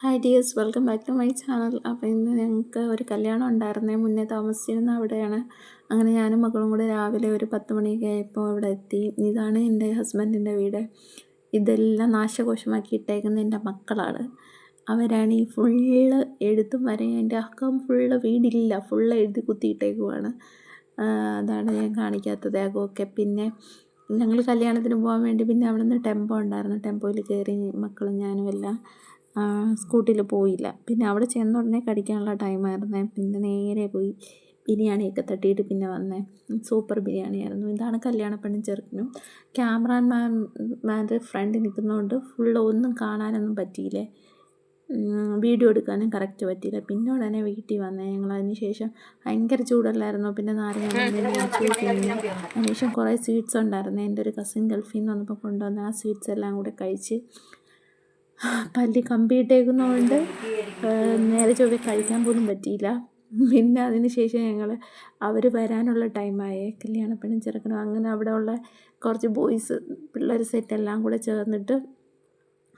Hi dears welcome back to my channel അപ്പോൾ ഇന്ന് ഞങ്ങൾക്ക് ഒരു കല്യാണം ഉണ്ടായിരുന്നേ. മുന്നേ താമസിച്ചിരുന്ന അവിടെയാണ്. അങ്ങനെ ഞാനും മക്കളും കൂടെ രാവിലെ ഒരു പത്ത് മണിയൊക്കെ ആയപ്പോൾ ഇവിടെ എത്തി. ഇതാണ് എന്റെ ഹസ്ബൻഡിന്റെ വീട്. ഇതെല്ലാം നാശകോശമാക്കി ഇട്ടേക്കുന്ന എന്റെ മക്കളാണ്. അവരാണ് ഈ ഫുള്ള് എഴുത്തും വരെയും എന്റെ അക്കം ഫുള്ള് വീടില്ല. ഫുള്ള് എഴുതി കുത്തിയിട്ടേക്കുവാണ്. അതാണ് ഞാൻ കാണിക്കാത്തത്. അകമൊക്കെ പിന്നെ ഞങ്ങൾ കല്യാണത്തിന് പോകാൻ വേണ്ടി പിന്നെ അവിടെ നിന്ന് ടെമ്പോ ഉണ്ടായിരുന്നു. ടെമ്പോയിൽ കയറി മക്കളും ഞാനും എല്ലാം സ്കൂട്ടിയിൽ പോയില്ല. പിന്നെ അവിടെ ചെന്ന ഉടനെ കഴിക്കാനുള്ള ടൈമായിരുന്നേ പിന്നെ നേരെ പോയി ബിരിയാണിയൊക്കെ തട്ടിയിട്ട് പിന്നെ വന്നേ. സൂപ്പർ ബിരിയാണി ആയിരുന്നു. ഇതാണ് കല്യാണപ്പെണ്ണും ചെറുക്കനും. ക്യാമറാമാൻ മാന്റെ ഫ്രണ്ട് നിൽക്കുന്നതുകൊണ്ട് ഫുള്ള് ഒന്നും കാണാനൊന്നും പറ്റിയില്ലേ? വീഡിയോ എടുക്കാനും കറക്റ്റ് പറ്റിയില്ല. പിന്നെ ഉടനെ വീട്ടിൽ വന്നേ. ഞങ്ങൾ അതിന് ശേഷം ഭയങ്കര ചൂടല്ലായിരുന്നു? പിന്നെ നാരങ്ങ അതിനുശേഷം കുറേ സ്വീറ്റ്സ് ഉണ്ടായിരുന്നു. എന്റെ ഒരു കസിൻ ഗൾഫിൽ നിന്ന് വന്നപ്പോൾ കൊണ്ടുവന്ന ആ സ്വീറ്റ്സ് എല്ലാം കൂടെ കഴിച്ച് പല്ലി കമ്പിയിട്ടേക്കുന്നതുകൊണ്ട് നേരെ ചൊവ്വെ കഴിക്കാൻ പോലും പറ്റിയില്ല. പിന്നെ അതിന് ശേഷം ഞങ്ങൾ അവർ വരാനുള്ള ടൈമായി. കല്യാണപ്പെണ്ണും ചെറുക്കനും അങ്ങനെ അവിടെ ഉള്ള കുറച്ച് ബോയ്സ് പിള്ളേർ സെറ്റ് എല്ലാം കൂടെ ചേർന്നിട്ട്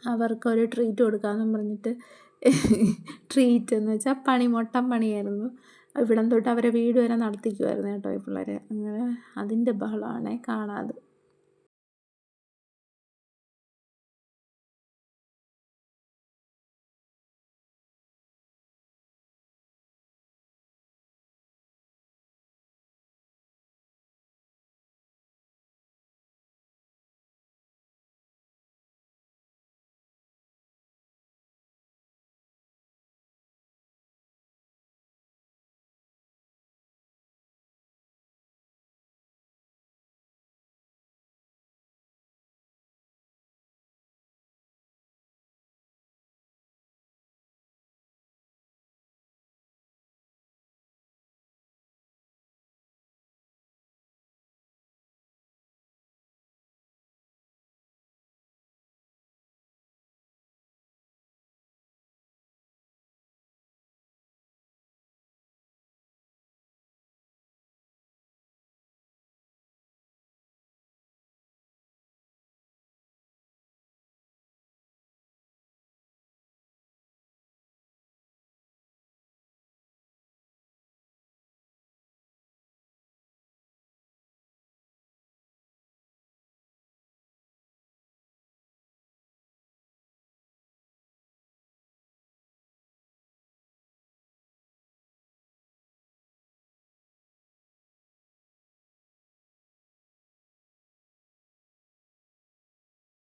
അവർക്ക് ഒരു ട്രീറ്റ് കൊടുക്കാമെന്നും പറഞ്ഞിട്ട് ട്രീറ്റ് എന്ന് വെച്ചാൽ പണി മൊട്ടം പണിയായിരുന്നു. ഇവിടം തൊട്ട് അവരെ വീട് വരെ നടത്തിക്കുമായിരുന്നു കേട്ടോ ഈ പിള്ളേരെ. അങ്ങനെ അതിന്റെ ബഹളമാണേ കാണാതെ.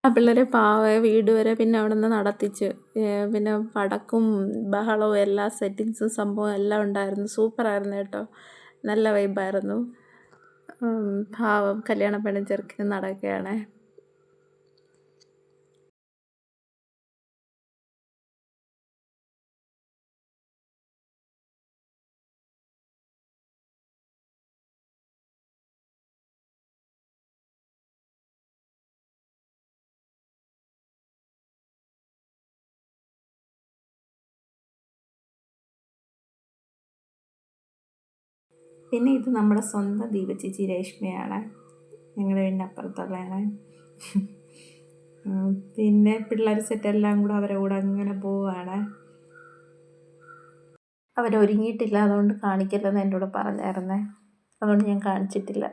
ആ പിള്ളേരെ പാവ വീട് വരെ പിന്നെ അവിടെ നിന്ന് നടത്തിച്ച് പിന്നെ പടക്കും ബഹളവും എല്ലാ സെറ്റിങ്സും സംഭവം എല്ലാം ഉണ്ടായിരുന്നു. സൂപ്പറായിരുന്നു കേട്ടോ. നല്ല വൈബായിരുന്നു പാവം കല്യാണ പെണ്ണും ചെറുക്കിനും നടക്കുകയാണേ. പിന്നെ ഇത് നമ്മുടെ സ്വന്തം ദീപചേച്ചി രേഷ്മയാണ്. ഞങ്ങളുടെ വീടിന്റെ അപ്പുറത്തുള്ളതാണ്. പിന്നെ പിള്ളേർ സെറ്റെല്ലാം കൂടെ അവരെ കൂടെ അങ്ങനെ പോവുകയാണ് അവരൊരുങ്ങിയിട്ടില്ല അതുകൊണ്ട് കാണിക്കില്ലെന്ന് എന്നോട് പറഞ്ഞായിരുന്നേ. അതുകൊണ്ട് ഞാൻ കാണിച്ചിട്ടില്ല.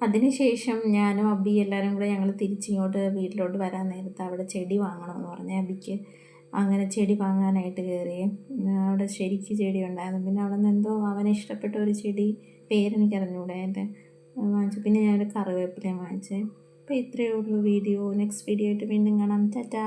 അതിനുശേഷം ഞാനും അബി എല്ലാവരും കൂടെ ഞങ്ങൾ തിരിച്ചിങ്ങോട്ട് വീട്ടിലോട്ട് വരാൻ നേരത്ത് അവിടെ ചെടി വാങ്ങണമെന്ന് പറഞ്ഞു അബിക്ക് അങ്ങനെ ചെടി വാങ്ങാനായിട്ട് കയറി അവിടെ ശരിക്ക് ചെടി ഉണ്ടായിരുന്നു. പിന്നെ അവിടെ നിന്ന് എന്തോ അവന് ഇഷ്ടപ്പെട്ട ഒരു ചെടി പേരെനിക്ക് അറിഞ്ഞൂടെ എന്റെ വാങ്ങിച്ചു. പിന്നെ ഞാനൊരു കറിവേപ്പിലയും വാങ്ങിച്ചേ. അപ്പോൾ ഇത്രയേ ഉള്ളൂ വീഡിയോ. നെക്സ്റ്റ് വീഡിയോ ആയിട്ട് വീണ്ടും കാണാം. ടാറ്റാ.